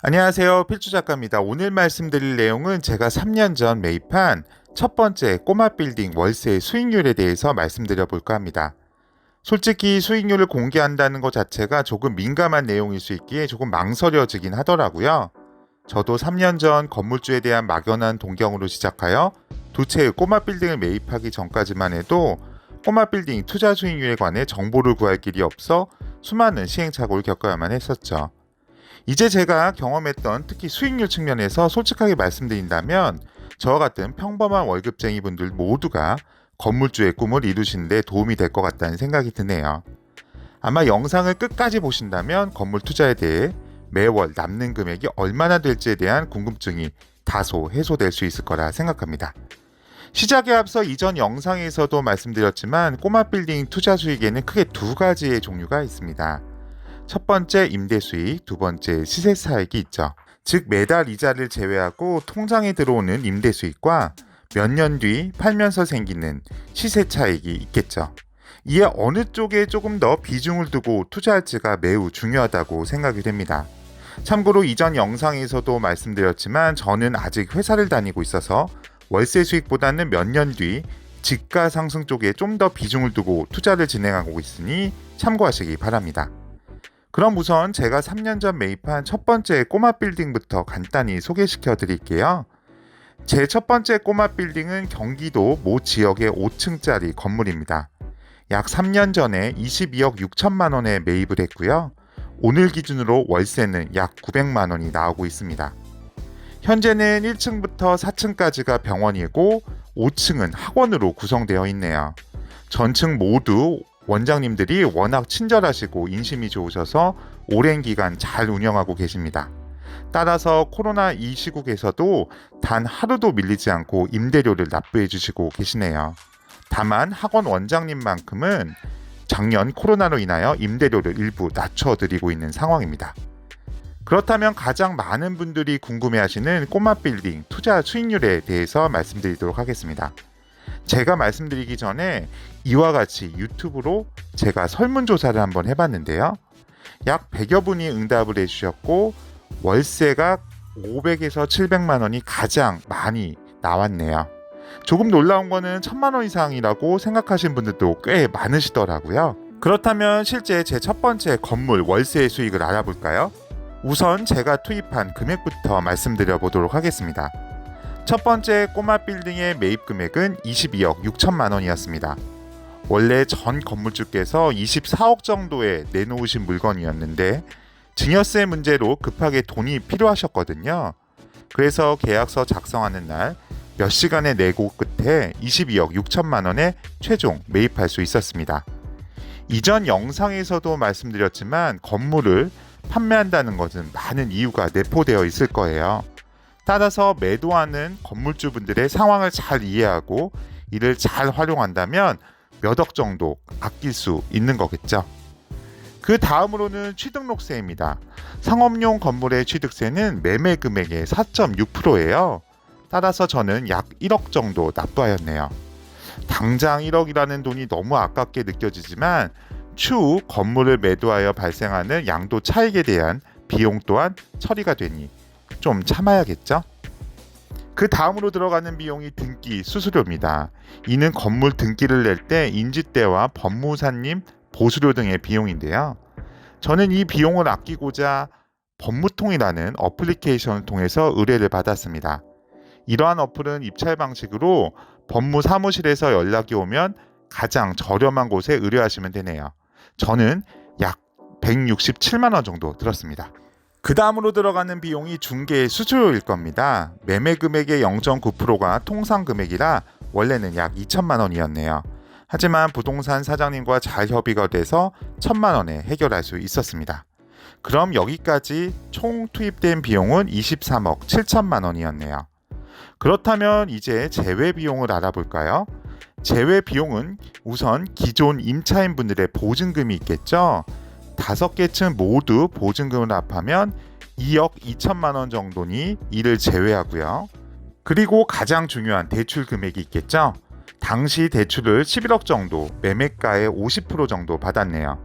안녕하세요. 필주 작가입니다. 오늘 말씀드릴 내용은 제가 3년 전 매입한 첫 번째 꼬마 빌딩 월세 수익률에 대해서 말씀드려 볼까 합니다. 솔직히 수익률을 공개한다는 것 자체가 조금 민감한 내용일 수 있기에 조금 망설여지긴 하더라고요. 저도 3년 전 건물주에 대한 막연한 동경으로 시작하여 두 채의 꼬마 빌딩을 매입하기 전까지만 해도 꼬마 빌딩 투자 수익률에 관해 정보를 구할 길이 없어 수많은 시행착오를 겪어야만 했었죠. 이제 제가 경험했던 특히 수익률 측면에서 솔직하게 말씀드린다면 저와 같은 평범한 월급쟁이 분들 모두가 건물주의 꿈을 이루시는데 도움이 될 것 같다는 생각이 드네요. 아마 영상을 끝까지 보신다면 건물 투자에 대해 매월 남는 금액이 얼마나 될지에 대한 궁금증이 다소 해소될 수 있을 거라 생각합니다. 시작에 앞서 이전 영상에서도 말씀드렸지만 꼬마 빌딩 투자 수익에는 크게 두 가지의 종류가 있습니다. 첫 번째 임대 수익, 두 번째 시세 차익이 있죠. 즉 매달 이자를 제외하고 통장에 들어오는 임대 수익과 몇 년 뒤 팔면서 생기는 시세 차익이 있겠죠. 이에 어느 쪽에 조금 더 비중을 두고 투자할지가 매우 중요하다고 생각이 됩니다. 참고로 이전 영상에서도 말씀드렸지만 저는 아직 회사를 다니고 있어서 월세 수익보다는 몇 년 뒤 집가 상승 쪽에 좀 더 비중을 두고 투자를 진행하고 있으니 참고하시기 바랍니다. 그럼 우선 제가 3년 전 매입한 첫 번째 꼬마 빌딩부터 간단히 소개시켜 드릴게요. 제 첫 번째 꼬마 빌딩은 경기도 모 지역의 5층짜리 건물입니다. 약 3년 전에 22억 6천만 원에 매입을 했고요. 오늘 기준으로 월세는 약 900만 원이 나오고 있습니다. 현재는 1층부터 4층까지가 병원이고 5층은 학원으로 구성되어 있네요. 전층 모두 원장님들이 워낙 친절하시고 인심이 좋으셔서 오랜 기간 잘 운영하고 계십니다. 따라서 코로나 이 시국에서도 단 하루도 밀리지 않고 임대료를 납부해 주시고 계시네요. 다만 학원 원장님만큼은 작년 코로나로 인하여 임대료를 일부 낮춰드리고 있는 상황입니다. 그렇다면 가장 많은 분들이 궁금해하시는 꼬마 빌딩 투자 수익률에 대해서 말씀드리도록 하겠습니다. 제가 말씀드리기 전에 이와 같이 유튜브로 제가 설문조사를 한번 해봤는데요. 약 100여 분이 응답을 해주셨고 월세가 500에서 700만 원이 가장 많이 나왔네요. 조금 놀라운 거는 1000만 원 이상이라고 생각하신 분들도 꽤 많으시더라고요. 그렇다면 실제 제 첫 번째 건물 월세 수익을 알아볼까요? 우선 제가 투입한 금액부터 말씀드려 보도록 하겠습니다. 첫 번째 꼬마 빌딩의 매입 금액은 22억 6천만 원이었습니다. 원래 전 건물주께서 24억 정도에 내놓으신 물건이었는데 증여세 문제로 급하게 돈이 필요하셨거든요. 그래서 계약서 작성하는 날 몇 시간의 내고 끝에 22억 6천만 원에 최종 매입할 수 있었습니다. 이전 영상에서도 말씀드렸지만 건물을 판매한다는 것은 많은 이유가 내포되어 있을 거예요. 따라서 매도하는 건물주분들의 상황을 잘 이해하고 이를 잘 활용한다면 몇 억 정도 아낄 수 있는 거겠죠. 그 다음으로는 취등록세입니다. 상업용 건물의 취득세는 매매 금액의 4.6%예요. 따라서 저는 약 1억 정도 납부하였네요. 당장 1억이라는 돈이 너무 아깝게 느껴지지만 추후 건물을 매도하여 발생하는 양도 차익에 대한 비용 또한 처리가 되니 좀 참아야겠죠? 그 다음으로 들어가는 비용이 등기 수수료입니다. 이는 건물 등기를 낼 때 인지대와 법무사님 보수료 등의 비용인데요. 저는 이 비용을 아끼고자 법무통이라는 어플리케이션을 통해서 의뢰를 받았습니다. 이러한 어플은 입찰 방식으로 법무 사무실에서 연락이 오면 가장 저렴한 곳에 의뢰하시면 되네요. 저는 약 167만 원 정도 들었습니다. 그 다음으로 들어가는 비용이 중개 수수료일 겁니다. 매매 금액의 0.9%가 통상 금액이라 원래는 약 2천만 원이었네요. 하지만 부동산 사장님과 잘 협의가 돼서 1천만 원에 해결할 수 있었습니다. 그럼 여기까지 총 투입된 비용은 23억 7천만 원이었네요. 그렇다면 이제 제외 비용을 알아볼까요? 제외 비용은 우선 기존 임차인 분들의 보증금이 있겠죠. 다섯 개 층 모두 보증금을 합하면 2억 2천만 원 정도니 이를 제외하고요. 그리고 가장 중요한 대출 금액이 있겠죠. 당시 대출을 11억 정도, 매매가의 50% 정도 받았네요.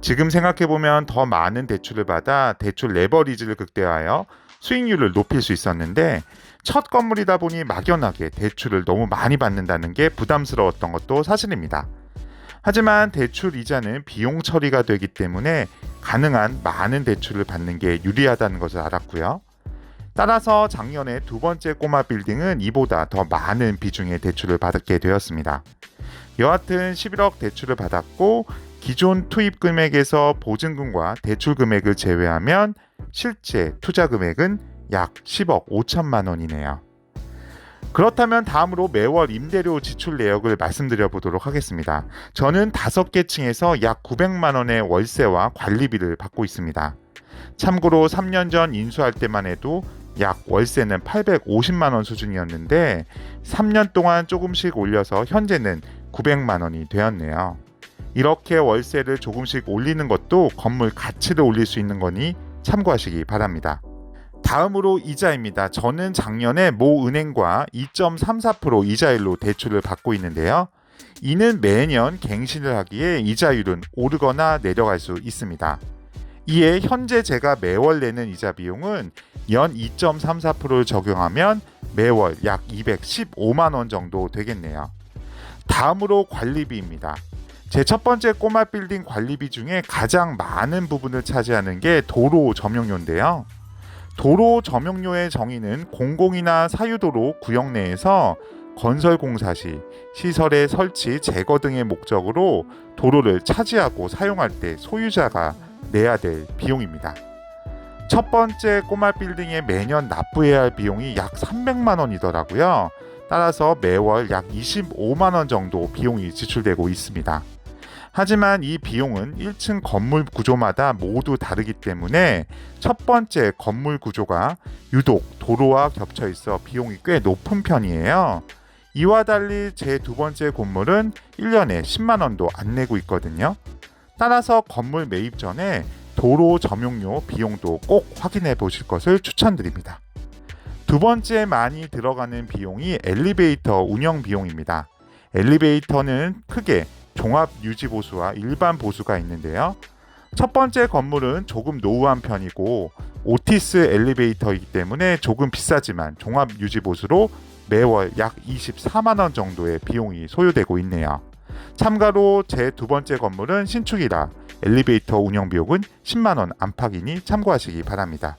지금 생각해보면 더 많은 대출을 받아 대출 레버리지를 극대화하여 수익률을 높일 수 있었는데 첫 건물이다 보니 막연하게 대출을 너무 많이 받는다는 게 부담스러웠던 것도 사실입니다. 하지만 대출 이자는 비용 처리가 되기 때문에 가능한 많은 대출을 받는 게 유리하다는 것을 알았고요. 따라서 작년에 두 번째 꼬마 빌딩은 이보다 더 많은 비중의 대출을 받게 되었습니다. 여하튼 11억 대출을 받았고 기존 투입 금액에서 보증금과 대출 금액을 제외하면 실제 투자 금액은 약 10억 5천만 원이네요. 그렇다면 다음으로 매월 임대료 지출 내역을 말씀드려 보도록 하겠습니다. 저는 다섯 개 층에서 약 900만 원의 월세와 관리비를 받고 있습니다. 참고로 3년 전 인수할 때만 해도 약 월세는 850만 원 수준이었는데 3년 동안 조금씩 올려서 현재는 900만 원이 되었네요. 이렇게 월세를 조금씩 올리는 것도 건물 가치를 올릴 수 있는 거니 참고하시기 바랍니다. 다음으로 이자입니다. 저는 작년에 모 은행과 2.34% 이자율로 대출을 받고 있는데요. 이는 매년 갱신을 하기에 이자율은 오르거나 내려갈 수 있습니다. 이에 현재 제가 매월 내는 이자 비용은 연 2.34%를 적용하면 매월 약 215만 원 정도 되겠네요. 다음으로 관리비입니다. 제 첫 번째 꼬마 빌딩 관리비 중에 가장 많은 부분을 차지하는 게 도로 점용료인데요. 도로 점용료의 정의는 공공이나 사유도로 구역 내에서 건설 공사 시 시설의 설치, 제거 등의 목적으로 도로를 차지하고 사용할 때 소유자가 내야 될 비용입니다. 첫 번째 꼬마 빌딩에 매년 납부해야 할 비용이 약 300만 원이더라고요. 따라서 매월 약 25만 원 정도 비용이 지출되고 있습니다. 하지만 이 비용은 1층 건물 구조마다 모두 다르기 때문에 첫 번째 건물 구조가 유독 도로와 겹쳐 있어 비용이 꽤 높은 편이에요. 이와 달리 제 두 번째 건물은 1년에 10만 원도 안 내고 있거든요. 따라서 건물 매입 전에 도로 점용료 비용도 꼭 확인해 보실 것을 추천드립니다. 두 번째 많이 들어가는 비용이 엘리베이터 운영 비용입니다. 엘리베이터는 크게 종합 유지 보수와 일반 보수가 있는데요. 첫 번째 건물은 조금 노후한 편이고 오티스 엘리베이터이기 때문에 조금 비싸지만 종합 유지 보수로 매월 약 24만 원 정도의 비용이 소요되고 있네요. 참가로 제 두 번째 건물은 신축이라 엘리베이터 운영 비용은 10만 원 안팎이니 참고하시기 바랍니다.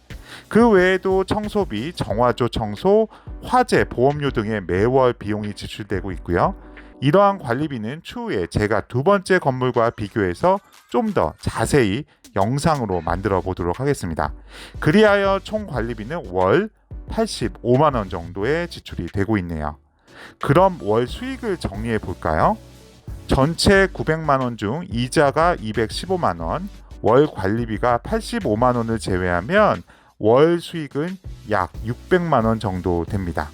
그 외에도 청소비, 정화조 청소, 화재, 보험료 등의 매월 비용이 지출되고 있고요. 이러한 관리비는 추후에 제가 두 번째 건물과 비교해서 좀 더 자세히 영상으로 만들어 보도록 하겠습니다. 그리하여 총 관리비는 월 85만 원 정도의 지출이 되고 있네요. 그럼 월 수익을 정리해 볼까요? 전체 900만 원 중 이자가 215만 원, 월 관리비가 85만 원을 제외하면 월 수익은 약 600만 원 정도 됩니다.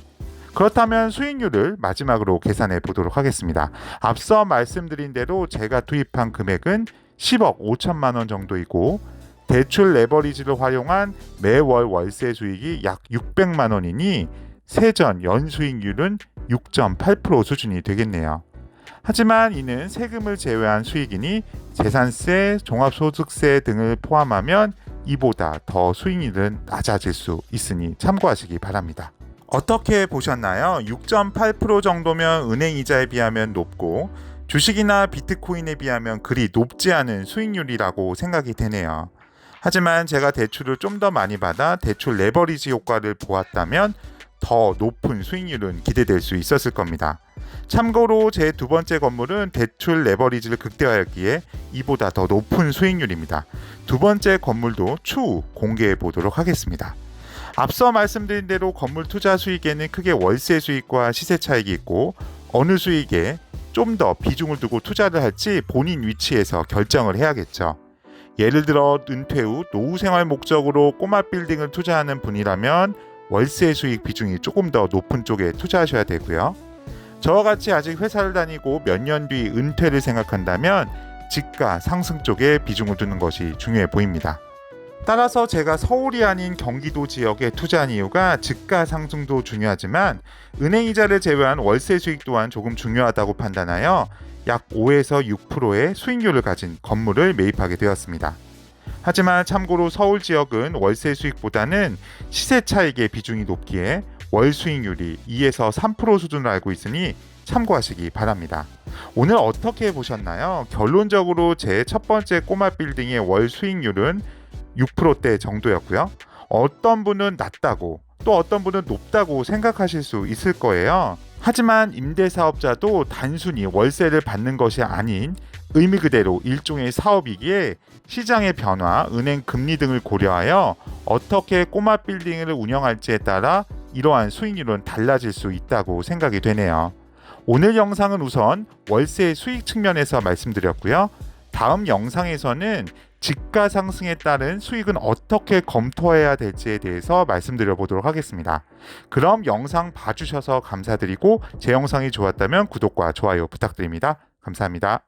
그렇다면 수익률을 마지막으로 계산해 보도록 하겠습니다. 앞서 말씀드린 대로 제가 투입한 금액은 10억 5천만 원 정도이고 대출 레버리지를 활용한 매월 월세 수익이 약 600만 원이니 세전 연수익률은 6.8% 수준이 되겠네요. 하지만 이는 세금을 제외한 수익이니 재산세, 종합소득세 등을 포함하면 이보다 더 수익률은 낮아질 수 있으니 참고하시기 바랍니다. 어떻게 보셨나요? 6.8% 정도면 은행 이자에 비하면 높고 주식이나 비트코인에 비하면 그리 높지 않은 수익률이라고 생각이 되네요. 하지만 제가 대출을 좀 더 많이 받아 대출 레버리지 효과를 보았다면 더 높은 수익률은 기대될 수 있었을 겁니다. 참고로 제 두 번째 건물은 대출 레버리지를 극대화했기에 이보다 더 높은 수익률입니다. 두 번째 건물도 추후 공개해 보도록 하겠습니다. 앞서 말씀드린 대로 건물 투자 수익에는 크게 월세 수익과 시세 차익이 있고 어느 수익에 좀 더 비중을 두고 투자를 할지 본인 위치에서 결정을 해야겠죠. 예를 들어 은퇴 후 노후 생활 목적으로 꼬마 빌딩을 투자하는 분이라면 월세 수익 비중이 조금 더 높은 쪽에 투자하셔야 되고요. 저와 같이 아직 회사를 다니고 몇 년 뒤 은퇴를 생각한다면 집가 상승 쪽에 비중을 두는 것이 중요해 보입니다. 따라서 제가 서울이 아닌 경기도 지역에 투자한 이유가 집가 상승도 중요하지만 은행 이자를 제외한 월세 수익 또한 조금 중요하다고 판단하여 약 5에서 6%의 수익률을 가진 건물을 매입하게 되었습니다. 하지만 참고로 서울 지역은 월세 수익보다는 시세 차익의 비중이 높기에 월 수익률이 2에서 3% 수준으로 알고 있으니 참고하시기 바랍니다. 오늘 어떻게 보셨나요? 결론적으로 제 첫 번째 꼬마 빌딩의 월 수익률은 6%대 정도였고요. 어떤 분은 낮다고 또 어떤 분은 높다고 생각하실 수 있을 거예요. 하지만 임대사업자도 단순히 월세를 받는 것이 아닌 의미 그대로 일종의 사업이기에 시장의 변화, 은행 금리 등을 고려하여 어떻게 꼬마 빌딩을 운영할지에 따라 이러한 수익률은 달라질 수 있다고 생각이 되네요. 오늘 영상은 우선 월세 수익 측면에서 말씀드렸고요. 다음 영상에서는 집가 상승에 따른 수익은 어떻게 검토해야 될지에 대해서 말씀드려 보도록 하겠습니다. 그럼 영상 봐주셔서 감사드리고 제 영상이 좋았다면 구독과 좋아요 부탁드립니다. 감사합니다.